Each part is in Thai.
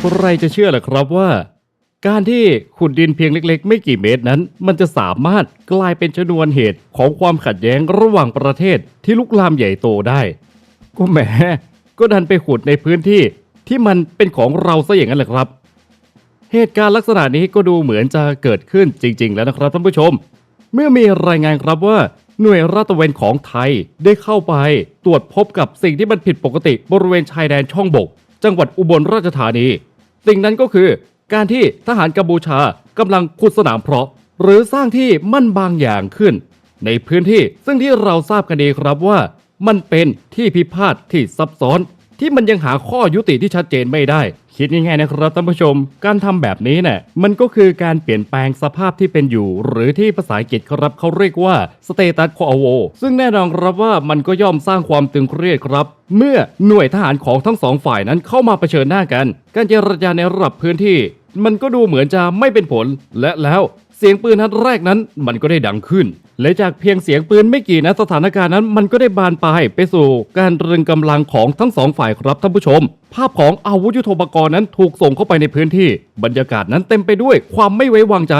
ใครจะเชื่อล่ะครับว่า การที่ขุดดินเพียงเล็ก ๆ ไม่กี่เมตรนั้น มันจะสามารถกลายเป็นชนวนเหตุของความขัดแย้งระหว่างประเทศที่ลุกลามใหญ่โตได้ ก็แหมก็ดันไปขุดในพื้นที่ที่มันเป็นของเราซะอย่างนั้นแหละครับ เหตุการณ์ลักษณะนี้ก็ดูเหมือนจะเกิดขึ้นจริง ๆ แล้วนะครับท่านผู้ชม เมื่อมีรายงานครับว่าหน่วยราตะเวนของไทยได้เข้าไปตรวจพบกับสิ่งที่มันผิดปกติบริเวณชายแดนช่องบก จังหวัดอุบลราชธานี สิ่งนั้นก็คือการที่ทหารกัมพูชากำลังขุดสนามเพาะ หรือสร้างที่มั่นบางอย่างขึ้น ในพื้นที่ซึ่งที่เราทราบกันดีครับว่า มันเป็นที่พิพาทที่ซับซ้อนที่มันยังหาข้อยุติที่ชัดเจนไม่ได้ คิดง่ายๆนะครับท่านผู้ชม การทำแบบนี้เนี่ยมันก็คือการเปลี่ยนแปลงสภาพที่เป็นอยู่ หรือที่ภาษาอังกฤษครับเขาเรียกว่า status quo ซึ่งแน่นอนครับว่ามันก็ย่อมสร้างความตึงเครียดครับ เมื่อหน่วยทหารของทั้งสองฝ่ายนั้นเข้ามาเผชิญหน้ากัน การเจรจาในระดับพื้นที่ มันก็ดูเหมือนจะไม่เป็นผล และแล้วเสียงปืนนัดแรกนั้น มันก็ได้ดังขึ้น และจากเพียงเสียงปืนไม่กี่นัดสถานการณ์นั้น มันก็ได้บานปลายไปสู่การตรึงกำลังของทั้งสองฝ่ายครับท่านผู้ชม ภาพของอาวุธยุทโธปกรณ์นั้นถูกส่งเข้าไปในพื้นที่ บรรยากาศนั้นเต็มไปด้วยความไม่ไว้วางใจ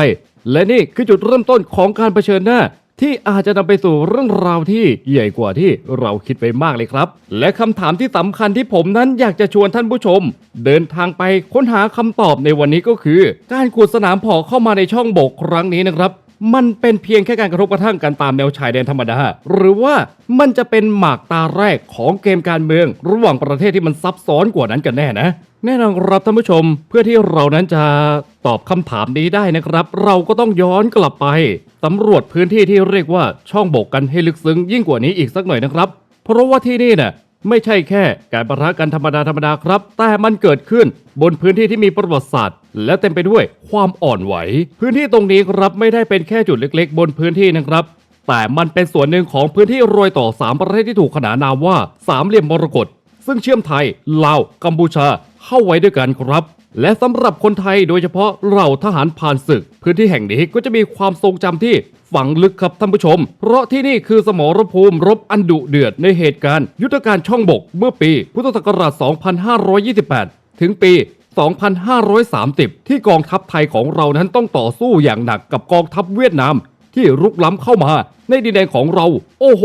และนี่คือจุดเริ่มต้นของการเผชิญหน้าที่อาจจะนำไปสู่เรื่องราวที่ใหญ่กว่าที่เราคิดไปมากเลยครับ และคำถามที่สำคัญที่ผมนั้นอยากจะชวนท่านผู้ชม เดินทางไปค้นหาคำตอบในวันนี้ก็คือ การขุดสนามเพาะเข้ามาในช่องบกครั้งนี้นะครับ มันเป็นเพียงแค่การกระทบกระทั่งกันตามแนวชายแดนธรรมดา หรือว่ามันจะเป็นหมากตาแรกของเกมการเมือง ระหว่างประเทศที่มันซับซ้อนกว่านั้นกันแน่นะ แน่นอนครับท่านผู้ชม เพื่อที่เรานั้นจะตอบคำถามนี้ได้นะครับ เราก็ต้องย้อนกลับไปสำรวจพื้นที่ที่เรียกว่าช่องบกกันให้ลึกซึ้งยิ่งกว่านี้อีกสักหน่อยนะครับ เพราะว่าที่นี่น่ะไม่ใช่แค่การประทะกันธรรมดาธรรมดาครับ แต่มันเกิดขึ้นบนพื้นที่ที่มีประวัติศาสตร์ และเต็มไปด้วยความอ่อนไหว พื้นที่ตรงนี้ครับไม่ได้เป็นแค่จุดเล็กๆ บนพื้นที่นะครับ แต่มันเป็นส่วนหนึ่งของพื้นที่รอยต่อสามประเทศที่ถูกขนานนามว่าสามเหลี่ยมมรกตซึ่งเชื่อมไทยลาวกัมพูชาเข้าไว้ด้วยกันครับ และสำหรับคนไทยโดยเฉพาะเราทหารผ่านศึก พื้นที่แห่งนี้ก็จะมีความทรงจำที่ฝังลึกครับท่านผู้ชม เพราะที่นี่คือสมรภูมิรบอันดุเดือดในเหตุการณ์ ยุทธการช่องบกเมื่อปีพุทธศักราช 2528 ถึงปี 2530 ที่กองทัพไทยของเรานั้นต้องต่อสู้อย่างหนักกับกองทัพเวียดนาม ที่รุกล้ำเข้ามาในดินแดนของเรา โอ้โห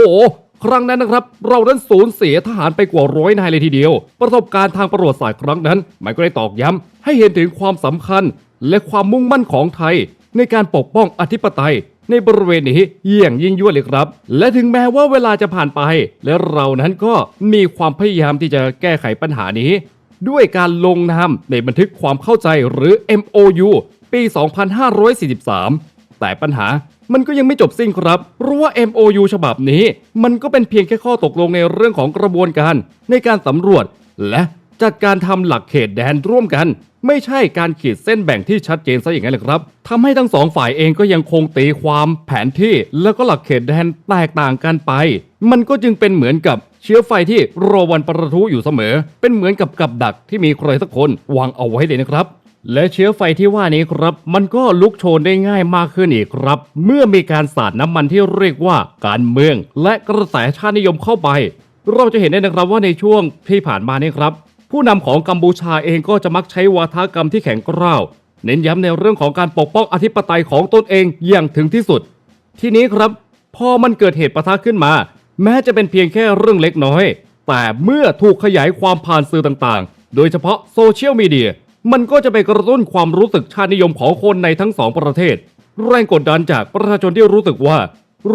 ครั้งนั้นนะครับ เรานั้นสูญเสียทหารไปกว่าร้อยนายเลยทีเดียว ประสบการณ์ทางประวัติศาสตร์ครั้งนั้น มันก็ได้ตอกย้ำให้เห็นถึงความสำคัญ และความมุ่งมั่นของไทย ในการปกป้องอธิปไตยในบริเวณนี้อย่างยิ่งยวดเลยครับ และถึงแม้ว่าเวลาจะผ่านไป และเรานั้นก็มีความพยายามที่จะแก้ไขปัญหานี้ ด้วยการลงนามในบันทึกความเข้าใจหรือ MOU ปี 2543 แต่ปัญหามันก็ยังไม่จบสิ้นครับ เพราะว่า MOU ฉบับนี้ มันก็เป็นเพียงแค่ข้อตกลงในเรื่องของกระบวนการ ในการสำรวจ และจัดการทำหลักเขตแดนร่วมกัน ไม่ใช่การขีดเส้นแบ่งที่ชัดเจนซะอย่างนั้นเลยครับทำให้ทั้งสองฝ่ายเองก็ยังคงตีความแผนที่ แล้วก็หลักเขตแดนแตกต่างกันไป มันก็จึงเป็นเหมือนกับ เชื้อไฟที่รอวันประทุอยู่เสมอ เป็นเหมือนกับกับดักที่มีใครสักคนวางเอาไว้เลยนะครับและเชื้อไฟที่ว่านี้ครับ มันก็ลุกโชนได้ง่ายมากขึ้นอีกครับ เมื่อมีการสาดน้ำมันที่เรียกว่าการเมือง และกระแสชาตินิยมเข้าไป เราจะเห็นได้นะครับว่าในช่วงที่ผ่านมานี่ครับ ผู้นำของกัมพูชาเองก็จะมักใช้วาทกรรมที่แข็งกร้าว เน้นย้ำในเรื่องของการปกป้องอธิปไตยของตนเองอย่างถึงที่สุด ทีนี้ครับ พอมันเกิดเหตุปะทะขึ้นมา แม้จะเป็นเพียงแค่เรื่องเล็กน้อย แต่เมื่อถูกขยายความผ่านสื่อต่างๆ โดยเฉพาะโซเชียลมีเดีย มันก็จะไปกระตุ้นความรู้สึกชาตินิยมของคนในทั้งสองประเทศ แรงกดดันจากประชาชนที่รู้สึกว่า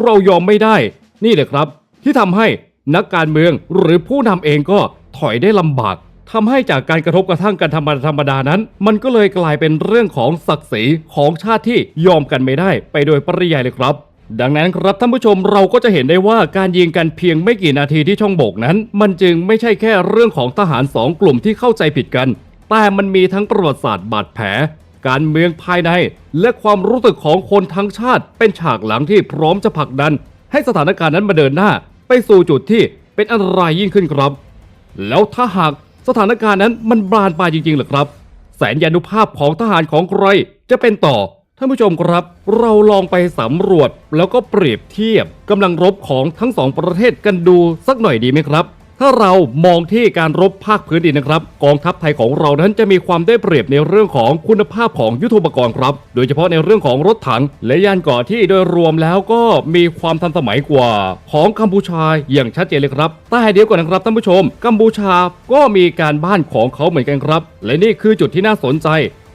เรายอมไม่ได้ นี่แหละครับ ที่ทำให้นักการเมืองหรือผู้นำเองก็ถอยได้ลำบากทำให้จากการกระทบกระทั่งกันธรรมดาธรรมดานั้น มันก็เลยกลายเป็นเรื่องของศักดิ์ศรีของชาติที่ยอมกันไม่ได้ ไปโดยปริยายเลยครับ ดังนั้นครับท่านผู้ชมเราก็จะเห็นได้ว่าการยิงกันเพียงไม่กี่นาทีที่ช่องบกนั้น มันจึงไม่ใช่แค่เรื่องของทหารสองกลุ่มที่เข้าใจผิดกัน แต่มันมีทั้งประวัติศาสตร์บาดแผล การเมืองภายใน และความรู้สึกของคนทั้งชาติ เป็นฉากหลังที่พร้อมจะผลักดัน ให้สถานการณ์นั้นมาเดินหน้า ไปสู่จุดที่เป็นอันตรายยิ่งขึ้นครับ แล้วถ้าหากสถานการณ์นั้นมันบานปลายจริงๆหรือครับ แสนยานุภาพของทหารของใครจะเป็นต่อ ท่านผู้ชมครับ เราลองไปสำรวจแล้วก็เปรียบเทียบกำลังรบของทั้งสองประเทศกันดูสักหน่อยดีไหมครับ ถ้าเรามองที่การรบภาคพื้นดินนะครับ กองทัพไทยของเรานั้นจะมีความได้เปรียบในเรื่องของคุณภาพของยุทโธปกรณ์ครับ โดยเฉพาะในเรื่องของรถถัง และยานเก่อที่โดยรวมแล้วก็มีความทันสมัยกว่า ของกัมพูชาอย่างชัดเจนเลยครับแต่เดียวก่อนนะครับท่านผู้ชม กัมพูชาก็มีการบ้านของเขาเหมือนกันครับ และนี่คือจุดที่น่าสนใจ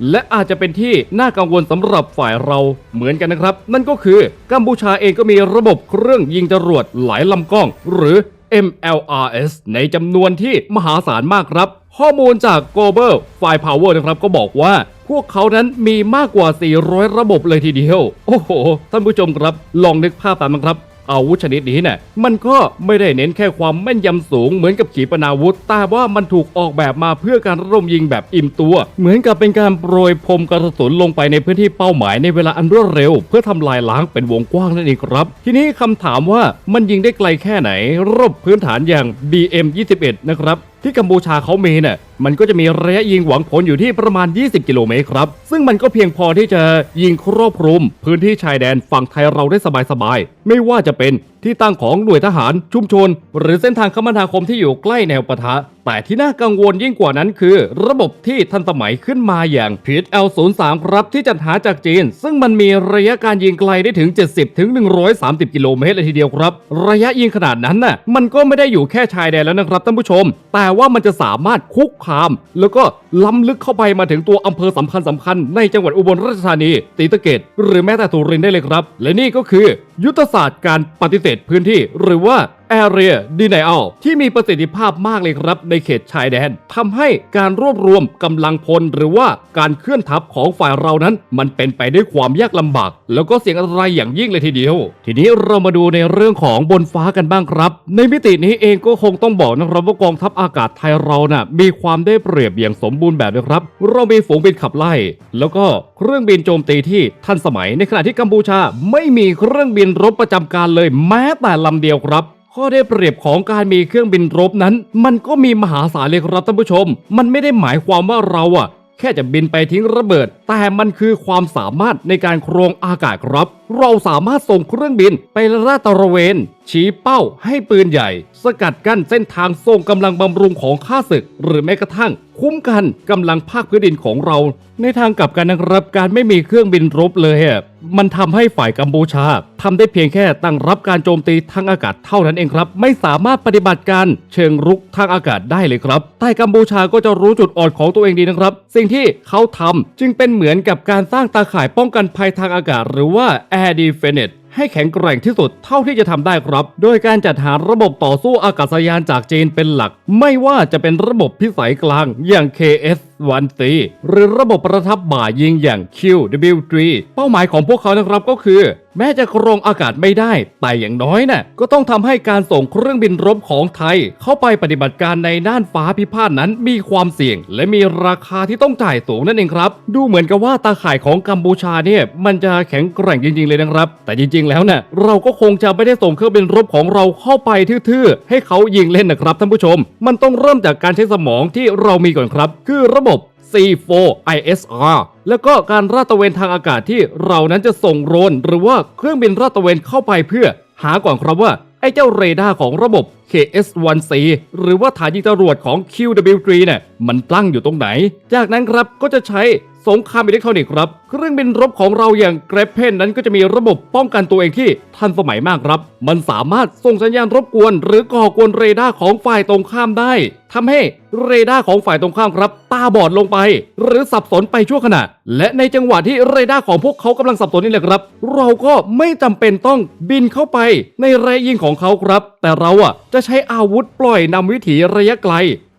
และอาจจะเป็นที่น่ากังวลสำหรับฝ่ายเราเหมือนกันนะครับ นั่นก็คือกัมพูชาเองก็มีระบบเครื่องยิงจรวดหลายลำกล้อง หรือ MLRS ในจำนวนที่มหาศาลมากครับ ข้อมูลจาก Global Fire Power นะครับก็บอกว่าพวกเขานั้นมีมากกว่า 400 ระบบเลยทีเดียว โอ้โห ท่านผู้ชมครับ ลองนึกภาพตามนะครับ อาวุธชนิดนี้เนี่ยมันก็ไม่ได้เน้นแค่ความแม่นยำสูงเหมือนกับขีปนาวุธ แต่ว่ามันถูกออกแบบมาเพื่อการร่มยิงแบบอิ่มตัว เหมือนกับเป็นการโปรยพรมกระสุนลงไปในพื้นที่เป้าหมายในเวลาอันรวดเร็ว เพื่อทำลายล้างเป็นวงกว้างนั่นเองครับ ทีนี้คำถามว่ามันยิงได้ไกลแค่ไหน รบพื้นฐานอย่าง BM21 นะครับ ที่กัมพูชาเขามีเนี่ยมันก็จะมีระยะยิงหวังผลอยู่ที่ประมาณ 20 กิโลเมตรครับ ซึ่งมันก็เพียงพอที่จะยิงครอบคลุม พื้นที่ชายแดนฝั่งไทยเราได้สบายๆไม่ว่าจะเป็น ที่ตั้งของหน่วยทหารชุมชน หรือเส้นทางคมนาคมที่อยู่ใกล้แนวปะทะ แต่ที่น่ากังวลยิ่งกว่านั้นคือ ระบบที่ทันสมัยขึ้นมาอย่าง PL03 ครับที่จัดหาจากจีน ซึ่งมันมีระยะการยิงไกลได้ถึง 70ถึง130 กิโลเมตรเลยทีเดียวครับ ระยะยิงขนาดนั้นน่ะมันก็ไม่ได้อยู่แค่ชายแดนแล้วนะครับท่านผู้ชม แต่ว่ามันจะสามารถคุกคาม แล้วก็ ล้ำลึกเข้าไปมาถึงตัวอำเภอสำคัญสำคัญในจังหวัดอุบลราชธานีตีตะเกตหรือแม้แต่สุรินทร์ได้เลยครับ และนี่ก็คือ ยุทธศาสตร์การปฏิเสธพื้นที่ หรือว่า Area Denial ที่มีประสิทธิภาพมากเลยครับในเขตชายแดนทำให้การรวบรวมกำลังพลหรือว่าการเคลื่อนทัพของฝ่ายเรานั้น มันเป็นไปด้วยความยากลำบาก แล้วก็เสี่ยงอันตรายอย่างยิ่งเลยทีเดียว ทีนี้เรามาดูในเรื่องของบนฟ้ากันบ้างครับ ในมิตินี้เองก็คงต้องบอกนะครับว่ากองทัพอากาศไทยเราน่ะมีความได้เปรียบอย่างสมบูรณ์แบบนะครับ เรามีฝูงบินขับไล่ แล้วก็เครื่องบินโจมตีที่ทันสมัยในขณะที่กัมพูชาไม่มีเครื่องบินรบประจำการเลยแม้แต่ลำเดียวครับ ข้อได้เปรียบของการมีเครื่องบินรบนั้น มันก็มีมหาศาลเลยครับท่านผู้ชม มันไม่ได้หมายความว่าเราอะแค่จะบินไปทิ้งระเบิดแต่มันคือความสามารถในการโครงอากาศครับ เราสามารถส่งเครื่องบินไปลาดตระเวน ชี้เป้าให้ปืนใหญ่ สกัดกั้นเส้นทางส่งกำลังบำรุงของข้าศึก หรือแม้กระทั่ง คุ้มกันกำลังภาคพื้นดินของเรา ในทางกลับกันนะครับการไม่มีเครื่องบินรบเลยอะมันทำให้ฝ่ายกัมพูชาทำได้เพียงแค่ตั้งรับการโจมตีทางอากาศเท่านั้นเองครับ ไม่สามารถปฏิบัติการเชิงรุกทางอากาศได้เลยครับแต่กัมพูชาก็จะรู้จุดอ่อนของตัวเองดีนะครับ สิ่งที่เขาทำจึงเป็นเหมือนกับการสร้างตาข่ายป้องกันภัยทางอากาศ หรือว่า Air Defense ให้แข็งแกร่งที่สุดเท่าที่จะทำได้ครับ โดยการจัดหาระบบต่อสู้อากาศยานจากจีนเป็นหลัก ไม่ว่าจะเป็นระบบพิสัยกลางอย่าง KS-1C หรือระบบประทับบ่ายิงอย่าง QW3 เป้าหมายของพวกเขานะครับก็คือ แม้จะครองอากาศไม่ได้ แต่อย่างน้อยน่ะก็ต้องทำให้การส่งเครื่องบินรบของไทย เข้าไปปฏิบัติการในน่านฟ้าพิพาทนั้นมีความเสี่ยง และมีราคาที่ต้องจ่ายสูงนั่นเองครับ ดูเหมือนกับว่าตาข่ายของกัมพูชาเนี่ยมันจะแข็งแกร่งจริง ๆ เลยนะครับ แต่จริงงแล้วเนี่ยเราก็คงจะไม่ได้ส่งเครื่องบินรบของเราเข้าไปทื่อๆให้เขายิงเล่นนะครับท่านผู้ชม มันต้องเริ่มจากการใช้สมองที่เรามีก่อนครับ คือระบบ C4ISR แล้วก็การราดตระเวนทางอากาศที่เรานั้นจะส่งโรนหรือว่าเครื่องบินราดตระเวนเข้าไปเพื่อ หาก่อนครับว่าไอ้เจ้าเรดาร์ของระบบ KS-1C หรือว่าฐานยิงจรวดของ QW3 เนี่ยมันตั้งอยู่ตรงไหน จากนั้นครับก็จะใช้สงครามอิเล็กทรอนิกส์ครับ เครื่องบินรบของเราอย่างเกรเพนนั้นก็จะมีระบบป้องกันตัวเองที่ทันสมัยมากครับ มันสามารถส่งสัญญาณรบกวน หรือก่อกวนเรดาร์ของฝ่ายตรงข้ามได้ทำให้เรดาร์ของฝ่ายตรงข้ามครับ ตาบอดลงไป หรือสับสนไปชั่วขณะ และในจังหวะที่เรดาร์ของพวกเขากำลังสับสนนี่แหละครับ เราก็ไม่จำเป็นต้องบินเข้าไปในไรยะยิงของเขาครับ แต่เราอะจะใช้อาวุธปล่อยนำวิถีระยะไกล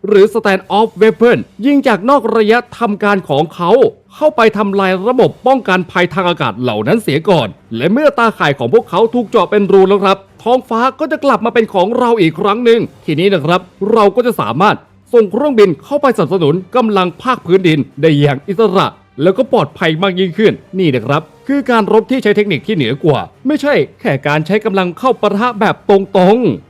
หรือ stand off weapon ยิงจากนอกระยะทำการของเขา เข้าไปทำลายระบบป้องกันภัยทางอากาศเหล่านั้นเสียก่อน และเมื่อตาข่ายของพวกเขาถูกเจาะเป็นรูแล้วครับ ท้องฟ้าก็จะกลับมาเป็นของเราอีกครั้งหนึ่ง ทีนี้นะครับ เราก็จะสามารถส่งเครื่องบินเข้าไปสนับสนุนกำลังภาคพื้นดินได้อย่างอิสระ แล้วก็ปลอดภัยมากยิ่งขึ้น นี่นะครับ คือการรบที่ใช้เทคนิคที่เหนือกว่า ไม่ใช่แค่การใช้กำลังเข้าปะทะแบบตรงๆ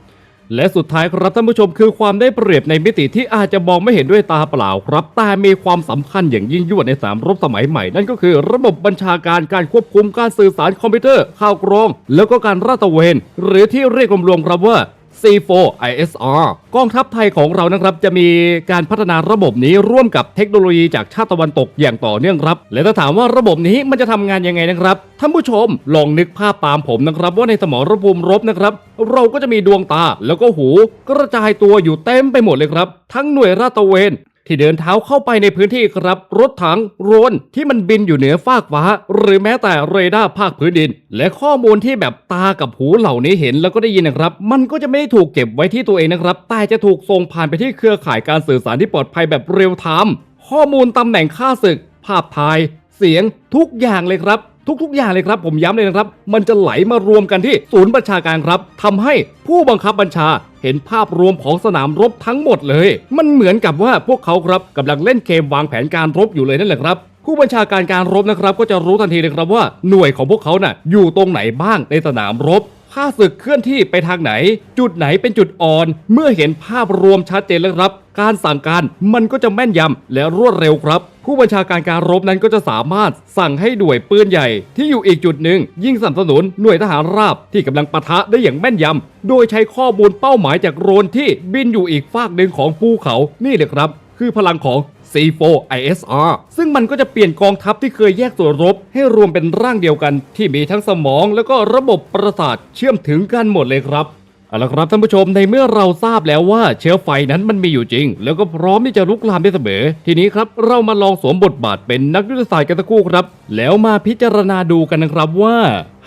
และสุดท้ายครับท่านผู้ชมคือความได้เปรียบในมิติที่อาจจะมองไม่เห็นด้วยตาเปล่าครับ แต่มีความสำคัญอย่างยิ่งยวดในสามรบสมัยใหม่ นั่นก็คือระบบบัญชาการการควบคุมการสื่อสารคอมพิวเตอร์ข่าวกรอง แล้วก็การราตะเวน หรือที่เรียกรวมๆครับว่า C4 ISR กองทัพไทยของเรานะครับจะมีการพัฒนาระบบนี้ร่วมกับเทคโนโลยีจากชาติตะวันตกอย่างต่อเนื่องครับ และถ้าถามว่าระบบนี้มันจะทำงานยังไงนะครับท่านผู้ชมลองนึกภาพตามผมนะครับ ว่าในสมรภูมิรบนะครับ เราก็จะมีดวงตาแล้วก็หูกระจายตัวอยู่เต็มไปหมดเลยครับ ทั้งหน่วยราดตะเวน ที่เดินเท้าเข้าไปในพื้นที่ครับ รถถังโรนที่มันบินอยู่เหนือฟากฟ้า หรือแม้แต่เรดาร์ภาคพื้นดิน และข้อมูลที่แบบตากับหูเหล่านี้เห็นแล้วก็ได้ยินนะครับ มันก็จะไม่ได้ถูกเก็บไว้ที่ตัวเองนะครับ แต่จะถูกส่งผ่านไปที่เครือข่ายการสื่อสารที่ปลอดภัยแบบเรียลไทม์ข้อมูลตำแหน่งค่าศึก ภาพถ่าย เสียงทุกอย่างเลยครับ ทุกๆ อย่างเลยครับ ผมย้ำเลยนะครับ มันจะไหลมารวมกันที่ศูนย์บัญชาการครับทำให้ผู้บังคับบัญชาเห็นภาพรวมของสนามรบทั้งหมดเลย มันเหมือนกับว่าพวกเขาครับกำลังเล่นเกมวางแผนการรบอยู่เลยนั่นแหละครับผู้บัญชาการการรบนะครับก็จะรู้ทันทีเลยครับว่าหน่วยของพวกเขาน่ะอยู่ตรงไหนบ้างในสนามรบ ข้าศึกเคลื่อนที่ไปทางไหน จุดไหนเป็นจุดอ่อน เมื่อเห็นภาพรวมชัดเจนแล้วครับ การสั่งการมันก็จะแม่นยำและรวดเร็วครับ ผู้บัญชาการการรบนั้นก็จะสามารถสั่งให้หน่วยปืนใหญ่ ที่อยู่อีกจุดหนึ่งยิ่งสนับสนุนหน่วยทหารราบที่กำลังปะทะได้อย่างแม่นยำโดยใช้ข้อมูลเป้าหมายจากโดรนที่บินอยู่อีกฟากหนึ่งของภูเขานี่เลยครับ คือพลังของ C4 ISR ซึ่งมันก็จะเปลี่ยนกองทัพที่เคยแยกส่วนรบ ให้รวมเป็นร่างเดียวกันที่มีทั้งสมอง แล้วก็ระบบประสาทเชื่อมถึงกันหมดเลยครับเอาละครับท่านผู้ชมในเมื่อเราทราบแล้วว่าเชื้อไฟนั้นมันมีอยู่จริง แล้วก็พร้อมที่จะลุกลามได้เสมอ ทีนี้ครับเรามาลองสวมบทบาทเป็นนักยุทธศาสตร์กันสักครู่ครับ แล้วมาพิจารณาดูกันนะครับว่า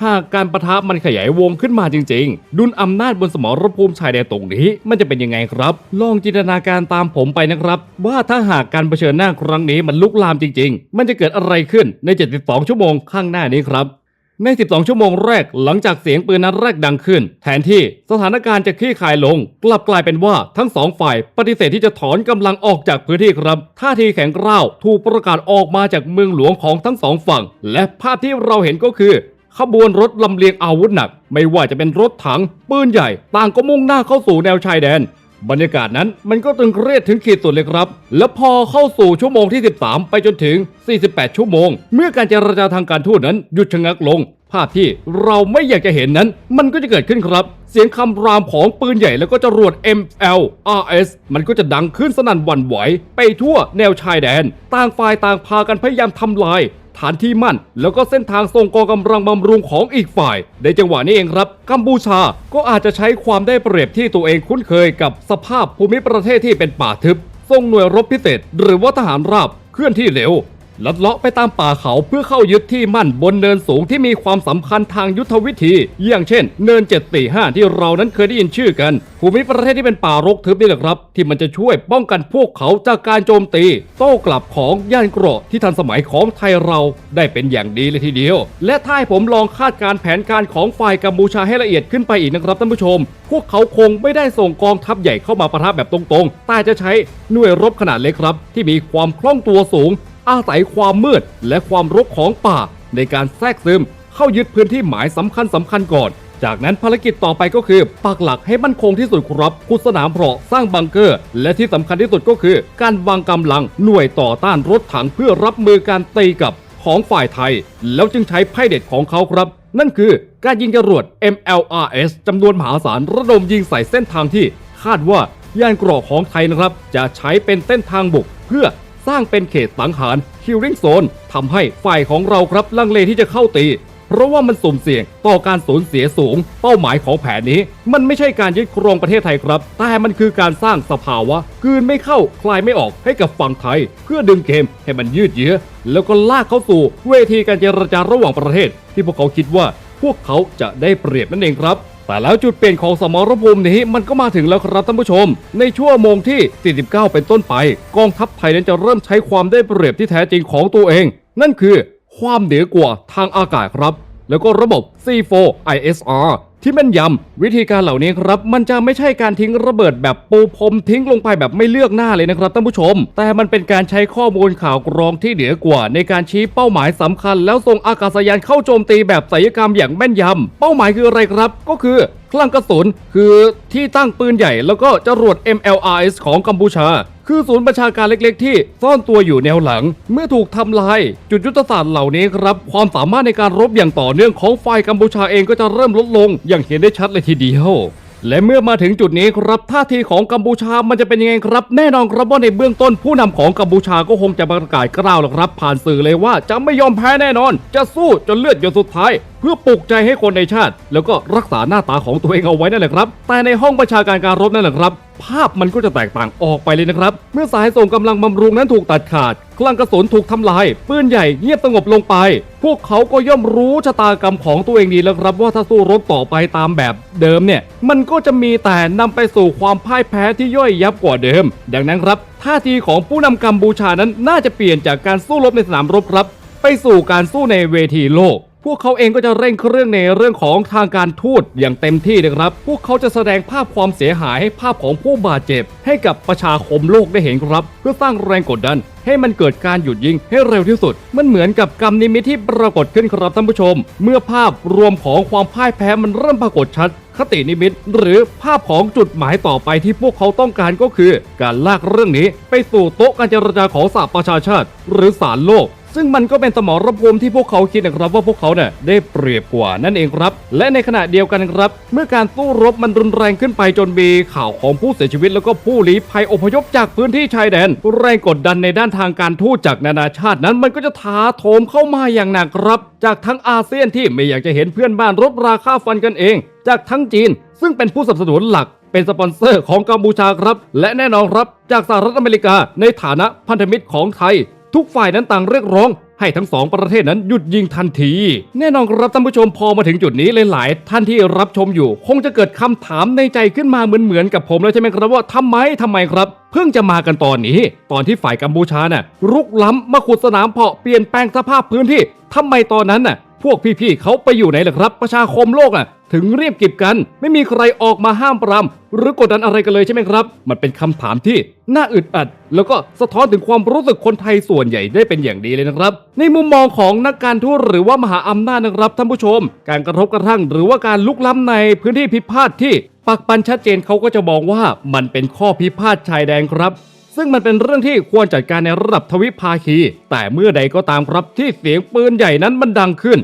หากการประทะมันขยายวงขึ้นมาจริง ๆ ดุลอำนาจบนสมรภูมิชายแดนตรงนี้ มันจะเป็นยังไงครับ ลองจินตนาการตามผมไปนะครับ ว่าถ้าหากการเผชิญหน้าครั้งนี้มันลุกลามจริง ๆ มันจะเกิดอะไรขึ้นใน 72 ชั่วโมงข้างหน้านี้ครับใน 12 ชั่วโมงแรกหลังจากเสียงปืนนัดแรกดังขึ้น แทนที่สถานการณ์จะคลี่คลายลง กลับกลายเป็นว่าทั้งสองฝ่ายปฏิเสธที่จะถอนกำลังออกจากพื้นที่ครับ ท่าทีแข็งกร้าวถูกประกาศออกมาจากเมืองหลวงของทั้งสองฝั่ง และภาพที่เราเห็นก็คือ ขบวนรถลำเลียงอาวุธหนัก ไม่ว่าจะเป็นรถถัง ปืนใหญ่ ต่างก็มุ่งหน้าเข้าสู่แนวชายแดน บรรยากาศนั้นมันก็ตึงเครียดถึงขีดสุดเลยครับ แล้วพอเข้าสู่ชั่วโมงที่ 13 ไปจนถึง 48 ชั่วโมง เมื่อการเจรจาทางการทูตนั้นหยุดชะงักลง ภาพที่เราไม่อยากจะเห็นนั้น มันก็จะเกิดขึ้นครับ เสียงคำรามของปืนใหญ่แล้วก็จรวด MLRS มันก็จะดังขึ้นสนั่นหวั่นไหว ไปทั่วแนวชายแดน ต่างฝ่ายต่างพากันพยายามทำลาย ฐานที่มั่น แล้วก็เส้นทางส่งกองกำลังบำรุงของอีกฝ่าย ในจังหวะนี้เองครับ กัมพูชาก็อาจจะใช้ความได้เปรียบที่ตัวเองคุ้นเคยกับสภาพภูมิประเทศที่เป็นป่าทึบส่งหน่วยรบพิเศษ หรือว่าทหารราบเคลื่อนที่เร็ว ลัดเลาะไปตามป่าเขาเพื่อเข้ายึดที่มั่นบนเนินสูงที่มีความสำคัญทางยุทธวิธี อย่างเช่น เนิน 745 ที่เรานั้นเคยได้ยินชื่อกัน ภูมิประเทศที่เป็นป่ารกทึบนี่แหละครับ ที่มันจะช่วยป้องกันพวกเขาจากการโจมตี โต้กลับของย่านเกราะที่ทันสมัยของไทยเราได้เป็นอย่างดีเลยทีเดียว และถ้าให้ผมลองคาดการแผนการของฝ่ายกัมพูชาให้ละเอียดขึ้นไปอีกนะครับท่านผู้ชม พวกเขาคงไม่ได้ส่งกองทัพใหญ่เข้ามาปะทะแบบตรงๆแต่จะใช้หน่วยรบขนาดเล็กครับ ที่มีความคล่องตัวสูง อาศัยความมืดและความรกของป่า ในการแทรกซึม เข้ายึดพื้นที่หมายสำคัญสำคัญก่อน จากนั้นภารกิจต่อไปก็คือปักหลักให้มั่นคงที่สุดครับขุดสนามเพาะสร้างบังเกอร์ และที่สำคัญที่สุดก็คือ การวางกำลังหน่วยต่อต้านรถถังเพื่อรับมือการตีกับของฝ่ายไทย แล้วจึงใช้ไพ่เด็ดของเขาครับ นั่นคือการยิงจรวด MLRS จำนวนมหาศาลระดมยิงใส่เส้นทางที่คาดว่าย่านกราะของไทยนะครับ จะใช้เป็นเส้นทางบุกเพื่อ สร้างเป็นเขตสังหาร Killing Zone ทำให้ฝ่ายของเราครับลังเลที่จะเข้าตี เพราะว่ามันสุ่มเสี่ยงต่อการสูญเสียสูง เป้าหมายของแผนนี้ มันไม่ใช่การยึดครองประเทศไทยครับ แต่มันคือการสร้างสภาวะกืนไม่เข้าคลายไม่ออกให้กับฝั่งไทย เพื่อดึงเกมให้มันยืดเยื้อแล้วก็ลากเข้าสู่เวทีการเจรจาระหว่างประเทศ ที่พวกเขาคิดว่าพวกเขาจะได้เปรียบนั่นเองครับ แต่แล้วจุดเปลี่ยนของสมรภูมินี้มันก็มาถึงแล้วครับท่านผู้ชม ในชั่วโมงที่ 49 เป็นต้นไป กองทัพไทยนั้นจะเริ่มใช้ความได้เปรียบที่แท้จริงของตัวเอง นั่นคือความเหนือกว่าทางอากาศครับ แล้วก็ระบบ C4 ISR ที่แม่นยำวิธีการเหล่านี้ครับ มันจะไม่ใช่การทิ้งระเบิดแบบปูพรมทิ้งลงไปแบบไม่เลือกหน้าเลยนะครับท่านผู้ชม แต่มันเป็นการใช้ข้อมูลข่าวกรองที่เหนือกว่า ในการชี้เป้าหมายสำคัญ แล้วส่งอากาศยานเข้าโจมตีแบบศิลกรรมอย่างแม่นยำเป้าหมายคืออะไรครับ ก็คือ คลังกระสุน คือที่ตั้งปืนใหญ่แล้วก็จรวด MLRS ของกัมพูชา คือศูนย์ประชาการเล็กๆ ที่ซ่อนตัวอยู่แนวหลัง เมื่อถูกทำลาย จุดยุทธศาสตร์เหล่านี้ครับ ความสามารถในการรบอย่างต่อเนื่องของฝ่ายกัมพูชาเองก็จะเริ่มลดลง อย่างเห็นได้ชัดเลยทีเดียว และเมื่อมาถึงจุดนี้ครับท่าทีของกัมพูชามันจะเป็นยังไงครับ แน่นอนครับว่าในเบื้องต้นผู้นำของกัมพูชาก็คงจะประกาศกล่าวแล้วครับ ผ่านสื่อเลยว่าจะไม่ยอมแพ้แน่นอน จะสู้จนเลือดหยดสุดท้าย เพื่อปลุกใจให้คนในชาติ แล้วก็รักษาหน้าตาของตัวเองเอาไว้นั่นแหละครับ แต่ในห้องประชาการการรบนั่นแหละครับ ภาพมันก็จะแตกต่างออกไปเลยนะครับ เมื่อสายส่งกำลังบำรุงนั้นถูกตัดขาด พลังกระสุนถูกทำลายปืนใหญ่เงียบสงบลงไป พวกเขาก็ย่อมรู้ชะตากรรมของตัวเองดีแล้วครับว่าถ้าสู้รบต่อไปตามแบบเดิมเนี่ย มันก็จะมีแต่นำไปสู่ความพ่ายแพ้ที่ย่อยยับกว่าเดิม ดังนั้นครับท่าทีของผู้นำกัมพูชานั้นน่าจะเปลี่ยนจากการสู้รบในสนามรบครับ ไปสู่การสู้ในเวทีโลก พวกเขาเองก็จะเร่งเครื่องในเรื่องของทางการทูตอย่างเต็มที่นะครับ พวกเขาจะแสดงภาพความเสียหายภาพของผู้บาดเจ็บ ให้กับประชาคมโลกได้เห็นครับ เพื่อสร้างแรงกดดัน ให้มันเกิดการหยุดยิงให้เร็วที่สุด มันเหมือนกับกรรมนิมิตที่ปรากฏขึ้นครับท่านผู้ชม เมื่อภาพรวมของความพ่ายแพ้มันเริ่มปรากฏชัดคตินิมิตหรือภาพของจุดหมายต่อไปที่พวกเขาต้องการก็คือ การลากเรื่องนี้ไปสู่โต๊ะการเจรจาของสหประชาชาติ หรือศาลโลก ซึ่งมันก็เป็นสมรภูมิที่พวกเขาคิดนะครับว่าพวกเขาเนี่ยได้เปรียบกว่านั่นเองครับ และในขณะเดียวกันครับ เมื่อการสู้รบมันรุนแรงขึ้นไปจนมีข่าวของผู้เสียชีวิต แล้วก็ผู้ลี้ภัยอพยพจากพื้นที่ชายแดน แรงกดดันในด้านทางการทูตจากนานาชาตินั้น มันก็จะถาโถมเข้ามาอย่างหนักครับ จากทั้งอาเซียนที่ไม่อยากจะเห็นเพื่อนบ้านรบราค่าฟันกันเอง จากทั้งจีน ซึ่งเป็นผู้สนับสนุนหลักเป็นสปอนเซอร์ของกัมพูชาครับ และแน่นอนครับ จากสหรัฐอเมริกาในฐานะพันธมิตรของไทย ทุกฝ่ายนั้นต่างเรียกร้อง ให้ทั้งสองประเทศนั้นหยุดยิงทันที แน่นอนครับท่านผู้ชมพอมาถึงจุดนี้หลายๆท่านที่รับชมอยู่ คงจะเกิดคำถามในใจขึ้นมาเหมือนๆกับผมแล้วใช่ไหมครับว่าทำไมทำไมครับ เพิ่งจะมากันตอนนี้ ตอนที่ฝ่ายกัมพูชาน่ะรุกล้ำมาขุดสนามเพาะเปลี่ยนแปลงสภาพพื้นที่ทำไมตอนนั้นน่ะ พวกพี่ๆเขาไปอยู่ไหนล่ะครับ ประชาคมโลกอะ ถึงเรียบกิบกัน ไม่มีใครออกมาห้ามปรามหรือกดดันอะไรกันเลยใช่ไหมครับ มันเป็นคำถามที่น่าอึดอัด แล้วก็สะท้อนถึงความรู้สึกคนไทยส่วนใหญ่ได้เป็นอย่างดีเลยนะครับ ในมุมมองของนักการทูตหรือว่ามหาอำนาจนะครับท่านผู้ชม การกระทบกระทั่ง หรือว่าการลุกล้ำในพื้นที่พิพาทที่ปักปันชัดเจนเขาก็จะมองว่ามันเป็นข้อพิพาทชายแดนครับ ซึ่งมันเป็นเรื่องที่ควรจัดการในระดับทวิภาคี แต่เมื่อใดก็ตามครับที่เสียงปืนใหญ่นั้นมันดังขึ้น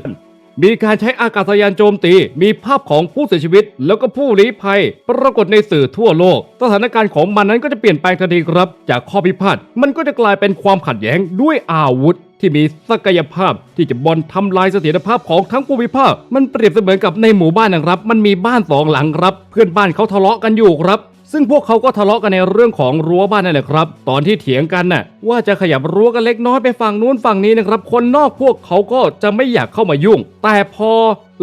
มีการใช้อากาศยานโจมตี มีภาพของผู้เสียชีวิต แล้วก็ผู้ลี้ภัย ปรากฏในสื่อทั่วโลก สถานการณ์ของมันนั้นก็จะเปลี่ยนแปลงทันทีครับ จากข้อพิพาทมันก็จะกลายเป็นความขัดแย้งด้วยอาวุธที่มีศักยภาพที่จะบอลทำลายเสถียรภาพของทั้งภูมิภาค มันเปรียบเสมือนกับในหมู่บ้านนะครับ มันมีบ้านสองหลังครับ เพื่อนบ้านเขาทะเลาะกันอยู่ครับ ซึ่งพวกเขาก็ทะเลาะกันในเรื่องของรั้วบ้านนั่นแหละครับ ตอนที่เถียงกันน่ะว่าจะขยับรั้วกันเล็กน้อยไปฝั่งนู้นฝั่งนี้นะครับ คนนอกพวกเขาก็จะไม่อยากเข้ามายุ่ง แต่พอ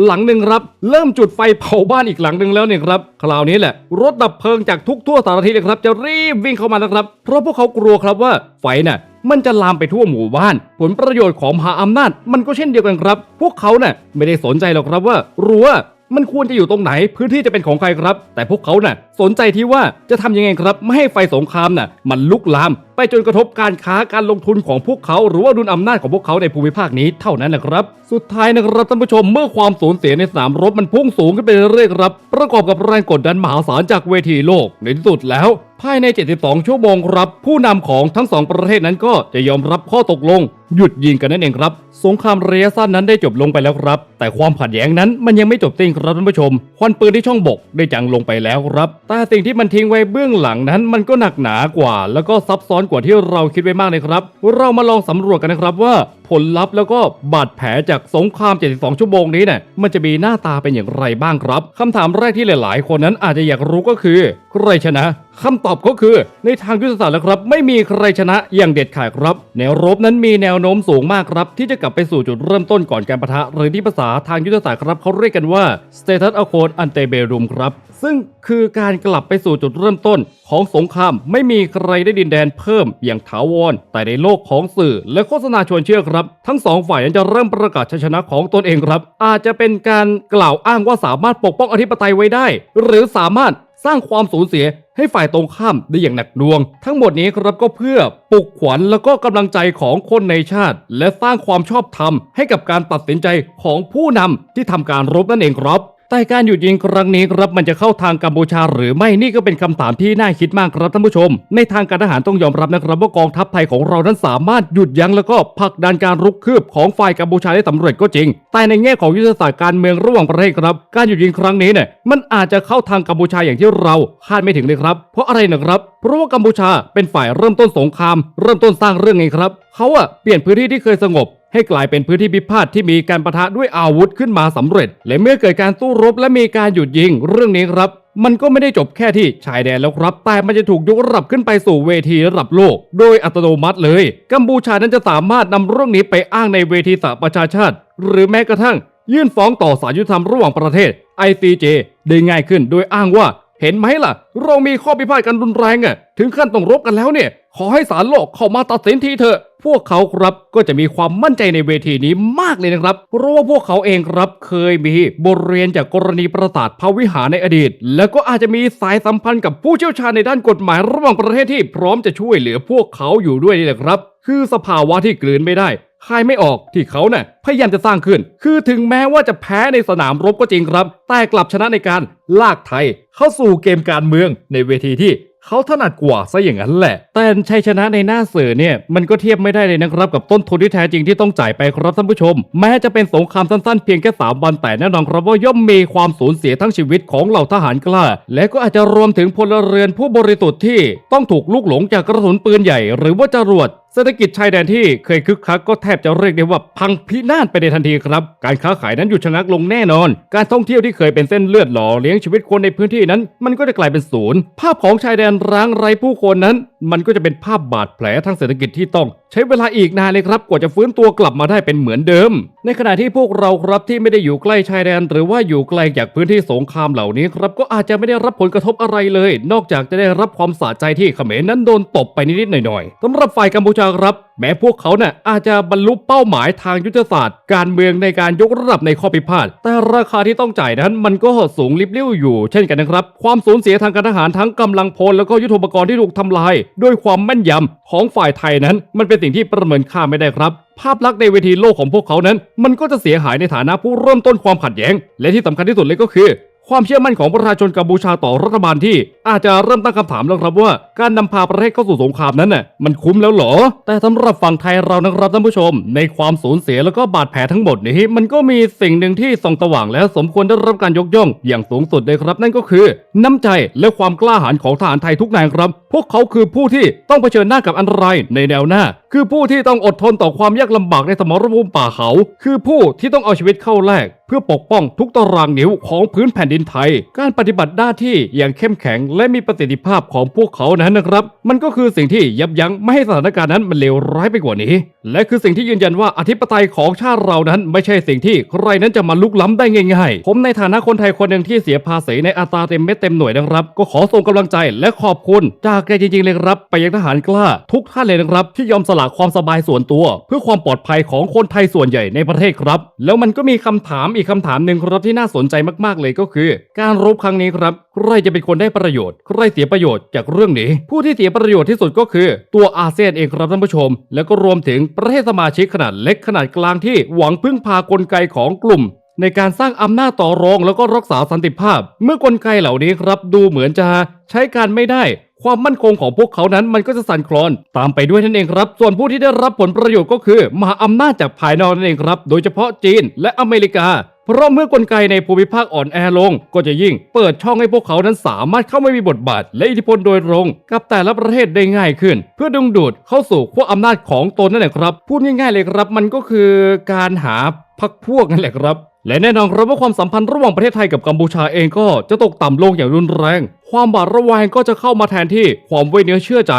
หลังหนึ่งครับ เริ่มจุดไฟเผาบ้านอีกหลังหนึ่งแล้วเนี่ยครับ คราวนี้แหละ รถดับเพลิงจากทุกทั่วสารทิศเลยครับ จะรีบวิ่งเข้ามานะครับ เพราะพวกเขากลัวครับว่าไฟน่ะมันจะลามไปทั่วหมู่บ้าน ผลประโยชน์ของมหาอำนาจ มันก็เช่นเดียวกันครับ พวกเขาน่ะไม่ได้สนใจหรอกครับว่ารั้ว มันควรจะอยู่ตรงไหนพื้นที่จะเป็นของใครครับ แต่พวกเขาน่ะ สนใจที่ว่าจะทำยังไงครับ ไม่ให้ไฟสงครามน่ะ มันลุกลาม ไปจนกระทบการค้าการลงทุนของพวกเขา หรือว่าดุลอำนาจของพวกเขาในภูมิภาคนี้เท่านั้นนะครับ สุดท้ายนะครับท่านผู้ชมเมื่อความสูญเสียในสนามรบมันพุ่งสูงขึ้นไปเรื่อยครับ ประกอบกับแรงกดดันมหาศาลจากเวทีโลกในที่สุดแล้วภายใน 72 ชั่วโมงครับ ผู้นำของทั้งสองประเทศนั้นก็จะยอมรับข้อตกลง หยุดยิงกันนั่นเองครับ สงครามระยะสั้นนั้นได้จบลงไปแล้วครับ แต่ความขัดแย้งนั้นมันยังไม่จบสิ้นครับท่านผู้ชม ควันปืนที่ช่องบกได้จางลงไปแล้วครับ แต่สิ่งที่มันทิ้งไว้เบื้องหลังนั้น มันก็หนักหนากว่า แล้วก็ซับซ้อนกว่าที่เราคิดไว้มากเลยครับ เรามาลองสำรวจกันนะครับว่าผลลัพธ์แล้วก็บาดแผลจากสงคราม 72 ชั่วโมงนี้เนี่ยมันจะมีหน้าตาเป็นอย่างไรบ้างครับคำถามแรกที่หลาย ๆ คนนั้นอาจจะอยากรู้ก็คือใครชนะ คำตอบก็คือในทางยุทธศาสตร์แล้วครับ ไม่มีใครชนะอย่างเด็ดขาดครับ แนวรบนั้นมีแนวโน้มสูงมากครับ ที่จะกลับไปสู่จุดเริ่มต้นก่อนการประทะ หรือที่ภาษาทางยุทธศาสตร์ครับเขาเรียกกันว่า status a c o r d ante bellum ครับ ซึ่งคือการกลับไปสู่จุดเริ่มต้นของสงครามไม่มีใครได้ดินแดนเพิ่มอย่างถาวรแต่ในโลกของสื่อและโฆษณาชวนเชื่อครับ ทั้งสองฝ่ายนั้นจะเริ่มประกาศชัยชนะของตนเองครับ อาจจะเป็นการกล่าวอ้างว่าสามารถปกป้องอธิปไตยไว้ได้ หรือสามารถสร้างความสูญเสีย ให้ฝ่ายตรงข้ามได้อย่างหนักหน่วง ทั้งหมดนี้ครับก็เพื่อปลุกขวัญแล้วก็กำลังใจของคนในชาติ และสร้างความชอบธรรมให้กับการตัดสินใจของผู้นำที่ทำการรบนั่นเองครับ แต่การหยุดยิงครั้งนี้ครับมันจะเข้าทางกัมพูชาหรือไม่นี่ก็เป็นคำถามที่น่าคิดมากครับท่านผู้ชม ในทางการทหารต้องยอมรับนะครับว่ากองทัพไทยของเรานั้นสามารถหยุดยั้งแล้วก็ผลักดันการรุกคืบของฝ่ายกัมพูชาได้สำเร็จก็จริง แต่ในแง่ของยุทธศาสตร์การเมืองระหว่างประเทศครับ การหยุดยิงครั้งนี้เนี่ยมันอาจจะเข้าทางกัมพูชาอย่างที่เราคาดไม่ถึงเลยครับ เพราะอะไรนะครับ เพราะว่ากัมพูชาเป็นฝ่ายเริ่มต้นสงคราม เริ่มต้นสร้างเรื่องไงครับเขาอะเปลี่ยนพื้นที่ที่เคยสงบให้กลายเป็นพื้นที่พิพาทที่มีการประทะด้วยอาวุธขึ้นมาสำเร็จ และเมื่อเกิดการสู้รบและมีการหยุดยิงเรื่องนี้ครับ มันก็ไม่ได้จบแค่ที่ชายแดนแล้วครับ แต่มันจะถูกยกระดับขึ้นไปสู่เวทีระดับโลก โดยอัตโนมัติเลย กัมพูชานั้นจะสามารถนำเรื่องนี้ไปอ้างในเวทีสหประชาชาติ หรือแม้กระทั่ง ยื่นฟ้องต่อศาลยุติธรรมระหว่างประเทศ ICJ ได้ง่ายขึ้น โดยอ้างว่า เห็นไหมล่ะ เรามีข้อพิพาทกันรุนแรงอะถึงขั้นต้องรบกันแล้วเนี่ย ขอให้ศาลโลกเข้ามาตัดสินทีเถอะ พวกเขาครับก็จะมีความมั่นใจในเวทีนี้มากเลยนะครับ เพราะว่าพวกเขาเองครับเคยมีบทเรียนจากกรณีประสาทพระวิหารในอดีต แล้วก็อาจจะมีสายสัมพันธ์กับผู้เชี่ยวชาญในด้านกฎหมายระหว่างประเทศที่พร้อมจะช่วยเหลือพวกเขาอยู่ด้วยนี่แหละครับ คือสภาวะที่กลืนไม่ได้ คายไม่ออกที่เขาเนี่ยพยายามจะสร้างขึ้น คือถึงแม้ว่าจะแพ้ในสนามรบก็จริงครับ แต่กลับชนะในการลากไทย เข้าสู่เกมการเมืองในเวทีที่เขาถนัดกว่าซะอย่างนั้นแหละ แต่ชัยชนะในหน้าเสือเนี่ย มันก็เทียบไม่ได้เลยนะครับกับต้นทุนที่แท้จริงที่ต้องจ่ายไปครับท่านผู้ชม แม้จะเป็นสงครามสั้นๆเพียงแค่ 3 วันแต่แน่นอนครับว่าย่อมมีความสูญเสียทั้งชีวิตของเหล่าทหารกล้า และก็อาจจะรวมถึงพลเรือนผู้บริสุทธิ์ที่ต้องถูกลูกหลงจากกระสุนปืนใหญ่ หรือว่าจรวด เศรษฐกิจชายแดนที่เคยคึกคักก็แทบจะเรียกได้ว่าพังพินาศไปในทันทีครับ การค้าขายนั้นหยุดชะงักลงแน่นอน การท่องเที่ยวที่เคยเป็นเส้นเลือดหล่อเลี้ยงชีวิตคนในพื้นที่นั้น มันก็จะกลายเป็นศูนย์ ภาพของชายแดนร้างไร้ผู้คนนั้น มันก็จะเป็นภาพบาดแผลทางเศรษฐกิจที่ต้อง ช้เวลาอีกนานเลยครับกว่าจะฟื้นตัวกลับมาได้เป็นเหมือนเดิม ในขณะที่พวกเราครับที่ไม่ได้อยู่ใกล้ชายแดน หรือว่าอยู่ไกลจากพื้นที่สงครามเหล่านี้ครับก็อาจจะไม่ได้รับผลกระทบอะไรเลย นอกจากจะได้รับความสะใจที่เขมรนั้นโดนตบไปนิดๆหน่อยๆสำหรับฝ่ายกัมพูชาครับแม้พวกเขาน่ะอาจจะบรรลุเป้าหมายทางยุทธศาสตร์ การเมืองในการยกระดับในข้อพิพาทแต่ราคาที่ต้องจ่ายนั้นมันก็สูงลิบลิ่วอยู่ เช่นกันนะครับ ความสูญเสียทางการทหารทั้งกำลังพลแล้วก็ยุทโธปกรณ์ที่ถูกทำลาย ด้วยความแม่นยำของฝ่ายไทยนั้นมันเป็นสิ่งที่ประเมินค่าไม่ได้ครับ ภาพลักษณ์ในเวทีโลกของพวกเขานั้น มันก็จะเสียหายในฐานะผู้เริ่มต้นความขัดแย้ง และที่สำคัญที่สุดเลยก็คือ ความเชื่อมั่นของประชาชนกัมพูชาต่อรัฐบาลที่ อาจจะเริ่มตั้งคำถามแล้วครับว่า การนำพาประเทศเข้าสู่สงครามนั้นน่ะมันคุ้มแล้วหรอ แต่สำหรับฝั่งไทยเรานะครับท่านผู้ชม ในความสูญเสียแล้วก็บาดแผลทั้งหมดนี้มันก็มีสิ่งหนึ่งที่ส่องสว่างและสมควรได้รับการยกย่อง อย่างสูงสุดเลยครับ นั่นก็คือ น้ำใจและความกล้าหาญของทหารไทยทุกนายครับ พวกเขาคือผู้ที่ต้องเผชิญหน้ากับอันตรายในแนวหน้า คือผู้ที่ต้องอดทนต่อความยากลำบากในสมรภูมิป่าเขา คือผู้ที่ต้องเอาชีวิตเข้าแลกเพื่อปกป้องทุกตารางนิ้วของพื้นแผ่นดินไทย การปฏิบัติหน้าที่อย่างเข้มแข็งและมีประสิทธิภาพของพวกเขานั้นนะครับ มันก็คือสิ่งที่ยับยั้งไม่ให้สถานการณ์นั้นมันเลวร้ายไปกว่านี้ และคือสิ่งที่ยืนยันว่าอธิปไตยของชาติเรานั้น ไม่ใช่สิ่งที่ใครนั้นจะมาลุกล้ำได้ง่ายๆ ผมในฐานะคนไทยคนหนึ่งที่เสียภาษีในอัตราเต็มเม็ดเต็มหน่วยนะครับ ก็ขอส่งกำลังใจและขอบคุณจากใจจริงๆเลยครับ ไปยังทหารกล้า ทุกท่านเลยนะครับที่ยอมสละความสบายส่วนตัว เพื่อความปลอดภัยของคนไทยส่วนใหญ่ในประเทศครับ แล้วมันก็มีคำถามอีกคำถามหนึ่งครับที่น่าสนใจมากๆเลยก็คือ การรบครั้งนี้ครับใครจะเป็นคนได้ประโยชน์ใครเสียประโยชน์จากเรื่องนี้ ผู้ที่เสียประโยชน์ที่สุดก็คือ ตัวอาเซียนเองครับท่านผู้ชม แล้วก็รวมถึงประเทศสมาชิกขนาดเล็กขนาดกลางที่หวังพึ่งพากลไกของกลุ่ม ในการสร้างอำนาจต่อรองแล้วก็รักษาสันติภาพ เมื่อกลไกเหล่านี้ครับดูเหมือนจะใช้การไม่ได้ ความมั่นคงของพวกเขานั้นมันก็จะสั่นคลอน ตามไปด้วยนั่นเองครับ ส่วนผู้ที่ได้รับผลประโยชน์ก็คือมหาอำนาจจากภายนอกนั่นเองครับ โดยเฉพาะจีนและอเมริกาเพราะเมื่อกลไกในภูมิภาคอ่อนแอลง ก็จะยิ่งเปิดช่องให้พวกเขานั้นสามารถเข้ามามีบทบาท และอิทธิพลโดยตรงกับแต่ละประเทศได้ง่ายขึ้น เพื่อดึงดูดเข้าสู่ขั้วอำนาจของตนนั่นแหละครับ พูดง่ายๆเลยครับ มันก็คือการหาพักพวกนั่นแหละครับ และแน่นอนครับว่าความสัมพันธ์ระหว่างประเทศไทยกับกัมพูชาเองก็จะตกต่ำลงอย่างรุนแรงความบาดระแวงก็จะเข้ามาแทนที่ความไว้เนื้อเชื่อใจ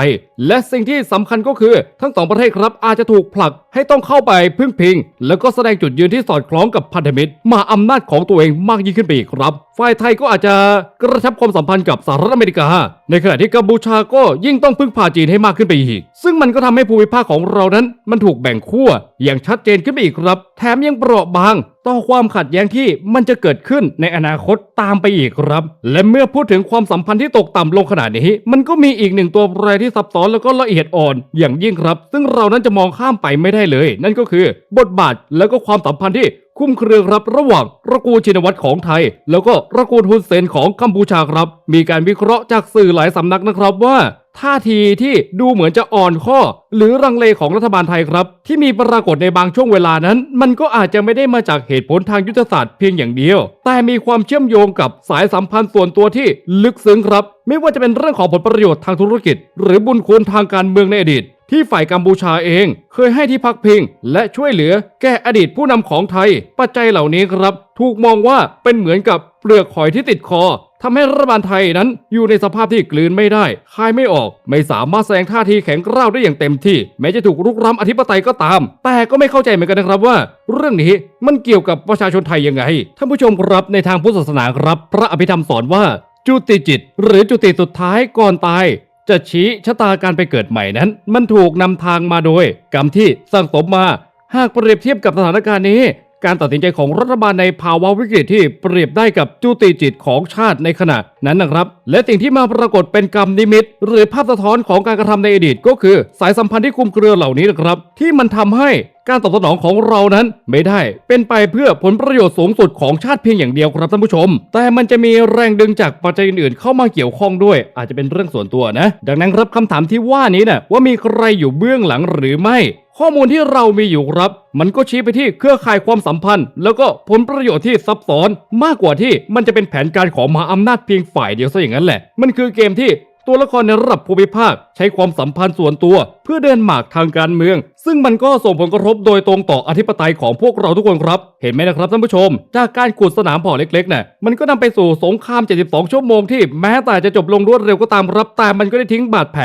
และสิ่งที่สำคัญก็คือ ทั้งสองประเทศครับอาจจะถูกผลักให้ต้องเข้าไปพึ่งพิง แล้วก็แสดงจุดยืนที่สอดคล้องกับพันธมิตร มาอำนาจของตัวเองมากยิ่งขึ้นไปอีกครับ ฝ่ายไทยก็อาจจะกระชับความสัมพันธ์กับสหรัฐอเมริกา ในขณะที่กัมพูชาก็ยิ่งต้องพึ่งพาจีนให้มากขึ้นไปอีก ซึ่งมันก็ทำให้ภูมิภาคของเรานั้น มันถูกแบ่งขั้วอย่างชัดเจนขึ้นไปอีกครับ แถมยังเปราะบางต่อความขัดแย้งที่มันจะเกิดขึ้นในอนาคตตามไปอีกครับ และเมื่อพูดถึงความสัมสัมพันธ์ที่ตกต่ำลงขนาดนี้ มันก็มีอีกหนึ่งตัวแปรที่ซับซ้อนแล้วก็ละเอียดอ่อน อย่างยิ่งครับ ซึ่งเรานั้นจะมองข้ามไปไม่ได้เลย นั่นก็คือบทบาทแล้วก็ความสัมพันธ์ที่คุ้มเครือครับระหว่างตระกูลชินวัตรของไทย แล้วก็ตระกูลฮุนเซนของกัมพูชาครับ มีการวิเคราะห์จากสื่อหลายสำนักนะครับว่า ท่าทีที่ดูเหมือนจะอ่อนข้อ หรือรังเลของรัฐบาลไทยครับ ที่มีปรากฏในบางช่วงเวลานั้น มันก็อาจจะไม่ได้มาจากเหตุผลทางยุทธศาสตร์เพียงอย่างเดียว แต่มีความเชื่อมโยงกับสายสัมพันธ์ส่วนตัวที่ลึกซึ้งครับ ไม่ว่าจะเป็นเรื่องของผลประโยชน์ทางธุรกิจ หรือบุญคุณทางการเมืองในอดีต ที่ฝ่ายกัมพูชาเอง เคยให้ที่พักพิง และช่วยเหลือ แก่อดีตผู้นำของไทย ปัจจัยเหล่านี้ครับ ถูกมองว่าเป็นเหมือนกับเปลือกหอยที่ติดคอ ทำให้รัฐบาลไทยนั้นอยู่ในสภาพที่กลืนไม่ได้ คายไม่ออก ไม่สามารถแสดงท่าทีแข็งกร้าวได้อย่างเต็มที่ แม้จะถูกรุกรานอธิปไตยก็ตาม แต่ก็ไม่เข้าใจเหมือนกันนะครับว่า เรื่องนี้มันเกี่ยวกับประชาชนไทยยังไง ท่านผู้ชมครับในทางพุทธศาสนาครับ พระอภิธรรมสอนว่า จุติจิต หรือจุติสุดท้ายก่อนตาย จะชี้ชะตาการไปเกิดใหม่นั้น มันถูกนำทางมาโดย กรรมที่สั่งสมมา หากเปรียบเทียบกับสถานการณ์นี้ การตัดสินใจของรัฐบาลในภาวะวิกฤตที่เปรียบได้กับจุติจิตของชาติในขณะนั้นนะครับ และสิ่งที่มาปรากฏเป็นกรรมนิมิต หรือภาพสะท้อนของการกระทำในอดีตก็คือ สายสัมพันธ์ที่คุมเครือเหล่านี้นะครับ ที่มันทำให้การตอบสนองของเรานั้นไม่ได้เป็นไปเพื่อผลประโยชน์สูงสุดของชาติเพียงอย่างเดียวครับท่านผู้ชม แต่มันจะมีแรงดึงจากปัจจัยอื่นๆ เข้ามาเกี่ยวข้องด้วย อาจจะเป็นเรื่องส่วนตัวนะ ดังนั้นครับคำถามที่ว่านี้นะว่ามีใครอยู่เบื้องหลังหรือไม่ ข้อมูลที่เรามีอยู่ครับ มันก็ชี้ไปที่เครือข่ายความสัมพันธ์ แล้วก็ผลประโยชน์ที่ซับซ้อนมากกว่าที่มันจะเป็นแผนการของมหาอำนาจเพียงฝ่ายเดียวซะอย่างนั้นแหละ มันคือเกมที่ตัวละครในระดับภูมิภาค ใช้ความสัมพันธ์ส่วนตัว เพื่อเดินหมากทางการเมือง ซึ่งมันก็ส่งผลกระทบโดยตรงต่ออธิปไตยของพวกเราทุกคนครับ เห็นไหมนะครับท่านผู้ชม จากการขุดสนามผ่าเล็กๆน่ะมันก็นำไปสู่สงคราม 72 ชั่วโมงที่แม้แต่จะจบลงรวดเร็วก็ตามครับแต่มันก็ได้ทิ้งบาดแผล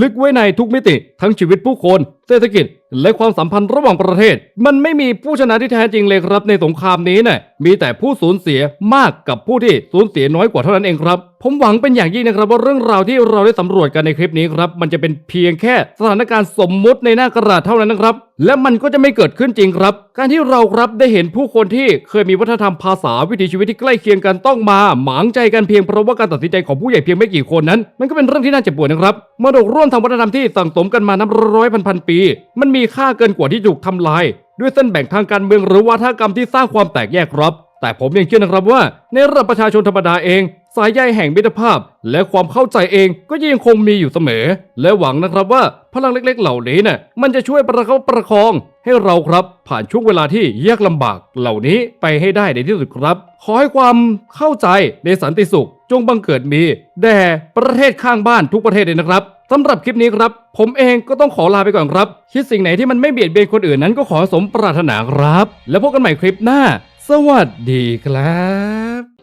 ลึกไว้ในทุกมิติ ทั้งชีวิตผู้คน เศรษฐกิจ และความสัมพันธ์ระหว่างประเทศ มันไม่มีผู้ชนะที่แท้จริงเลยครับในสงครามนี้น่ะมีแต่ผู้สูญเสียมากกับผู้ที่สูญเสียน้อยกว่าเท่านั้นเองครับ ผมหวังเป็นอย่างยิ่งนะครับว่าเรื่องราวที่เราได้สำรวจกันในคลิปนี้ครับ มันจะเป็นเพียงแค่สถานการณ์สมมุติในหน้ากระดาษเท่านั้นนะครับ และมันก็จะไม่เกิดขึ้นจริงครับ การที่เราครับได้เห็นผู้คนที่เคยมีวัฒนธรรมภาษาวิถีชีวิตที่ใกล้เคียงกันต้องมา หมางใจกันเพียงเพราะว่าการตัดสินใจของผู้ใหญ่เพียงไม่กี่คนนั้น มันก็เป็นเรื่องที่น่าเจ็บปวดนะครับมรดกร่วมทางวัฒนธรรมที่สั่งสมกันมานับร้อยพันพันปี มันมีค่าเกินกว่าที่ถูกทำลาย ด้วยเส้นแบ่งทางการเมืองหรือวัฒกรรมที่สร้างความแตกแยกครับ แต่ผมยังเชื่อนะครับว่า ในระดับประชาชนธรรมดาเอง สายใยแห่งมิตรภาพ และความเข้าใจเองก็ยังคงมีอยู่เสมอ และหวังนะครับว่าพลังเล็ก ๆ เหล่านี้น่ะมันจะช่วยประคับประคอง ให้เราครับ ผ่านช่วงเวลาที่ยากลำบากเหล่านี้ไปให้ได้ในที่สุดครับ ขอให้ความเข้าใจในสันติสุข จงบังเกิดมีแด่ประเทศข้างบ้านทุกประเทศเลยนะครับสำหรับคลิปนี้ครับ ผมเองก็ต้องขอลาไปก่อนครับ คิดสิ่งไหนที่มันไม่เบียดเบียนคนอื่นนั้นก็ขอสมปรารถนาครับ แล้วพบกันใหม่คลิปหน้า สวัสดีครับ